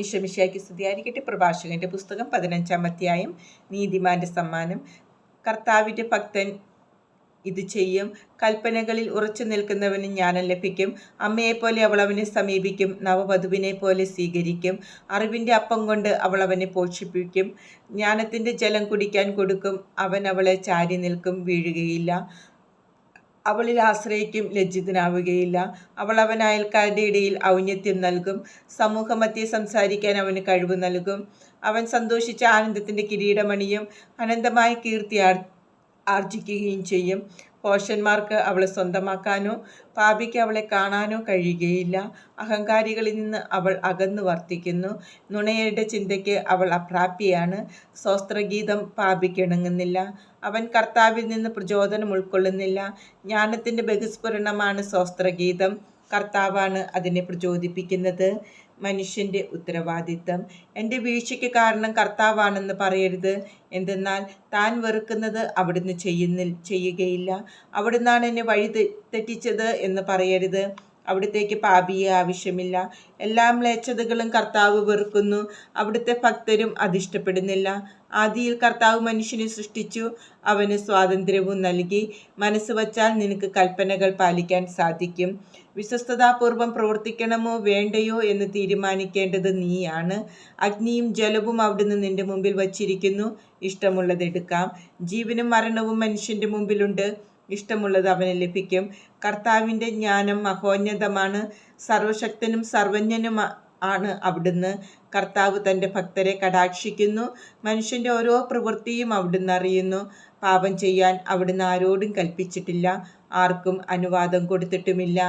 ഈശ്വമിശിയാക്കി സ്തുതിയായിരിക്കട്ടെ. പ്രഭാഷകന്റെ പുസ്തകം പതിനഞ്ചാം അധ്യായം. നീതിമാന്റെ സമ്മാനം. കർത്താവിന്റെ ഭക്തൻ ഇത് ചെയ്യും. കൽപ്പനകളിൽ ഉറച്ചു നിൽക്കുന്നവന് ജ്ഞാനം ലഭിക്കും. അമ്മയെപ്പോലെ അവൾ അവനെ സമീപിക്കും. നവവധുവിനെ പോലെ സ്വീകരിക്കും. അറിവിന്റെ അപ്പം കൊണ്ട് അവൾ അവനെ പോഷിപ്പിക്കും. ജ്ഞാനത്തിന്റെ ജലം കുടിക്കാൻ കൊടുക്കും. അവൻ അവളെ ചാരി നിൽക്കും. വീഴുകയില്ല. അവളിൽ ആശ്രയിക്കും ലജ്ജിതനാവുകയില്ല. അവൾ അവൻ അയൽക്കാരുടെ ഇടയിൽ ഔന്നത്യം നൽകും. സമൂഹമധ്യെ സംസാരിക്കാൻ അവന് കഴിവ് നൽകും. അവൻ സന്തോഷിച്ച ആനന്ദത്തിന്റെ കിരീടമണിയും അനന്തമായ കീർത്തി ആർജിക്കുകയും ചെയ്യും. പോഷന്മാർക്ക് അവളെ സ്വന്തമാക്കാനോ പാപിക്ക് അവളെ കാണാനോ കഴിയുകയില്ല. അഹങ്കാരികളിൽ നിന്ന് അവൾ അകന്നു വർത്തിക്കുന്നു. നുണയരുടെ ചിന്തയ്ക്ക് അവൾ അപ്രാപ്യയാണ്. സ്വസ്ത്രഗീതം പാപിക്കിണങ്ങുന്നില്ല അവൻ കർത്താവിൽ നിന്ന് പ്രചോദനം ഉൾക്കൊള്ളുന്നില്ല. ജ്ഞാനത്തിന്റെ ബഹിസ്ഫുരണമാണ് സ്വസ്ത്രഗീതം കർത്താവാണ് അതിനെ പ്രചോദിപ്പിക്കുന്നത്. മനുഷ്യന്റെ ഉത്തരവാദിത്തം. എന്റെ വീഴ്ചയ്ക്ക് കാരണം കർത്താവാണെന്ന് പറയരുത്. എന്തെന്നാൽ താൻ വെറുക്കുന്നത് അവിടുന്ന് ചെയ്യുന്നിൽ ചെയ്യുകയില്ല. അവിടുന്നാണ് എന്നെ വഴി തെറ്റിച്ചത് എന്ന് പറയരുത്. അവിടുത്തേക്ക് പാപിയെ ആവശ്യമില്ല. എല്ലാ മ്ലേച്ഛതകളും കർത്താവ് വെറുക്കുന്നു. അവിടുത്തെ ഭക്തരും അതിഷ്ടപ്പെടുന്നില്ല. ആദിയിൽ കർത്താവ് മനുഷ്യനെ സൃഷ്ടിച്ചു. അവന് സ്വാതന്ത്ര്യവും നൽകി. മനസ്സ് വച്ചാൽ നിനക്ക് കൽപ്പനകൾ പാലിക്കാൻ സാധിക്കും. വിശ്വസ്തതാപൂർവം പ്രവർത്തിക്കണമോ വേണ്ടയോ എന്ന് തീരുമാനിക്കേണ്ടത് നീയാണ്. അഗ്നിയും ജലവും അവിടുന്ന് നിന്റെ മുമ്പിൽ വച്ചിരിക്കുന്നു. ഇഷ്ടമുള്ളതെടുക്കാം ജീവനും മരണവും മനുഷ്യന്റെ മുമ്പിലുണ്ട്. ഇഷ്ടമുള്ളത് അവന് ലഭിക്കും. കർത്താവിന്റെ ജ്ഞാനം മഹോന്നതമാണ് സർവശക്തനും സർവജ്ഞനും ആണ് അവിടുന്ന്. കർത്താവ് തന്റെ ഭക്തരെ കടാക്ഷിക്കുന്നു. മനുഷ്യന്റെ ഓരോ പ്രവൃത്തിയും അവിടുന്ന് അറിയുന്നു. പാപം ചെയ്യാൻ അവിടുന്ന് ആരോടും കൽപ്പിച്ചിട്ടില്ല. ആർക്കും അനുവാദം കൊടുത്തിട്ടുമില്ല.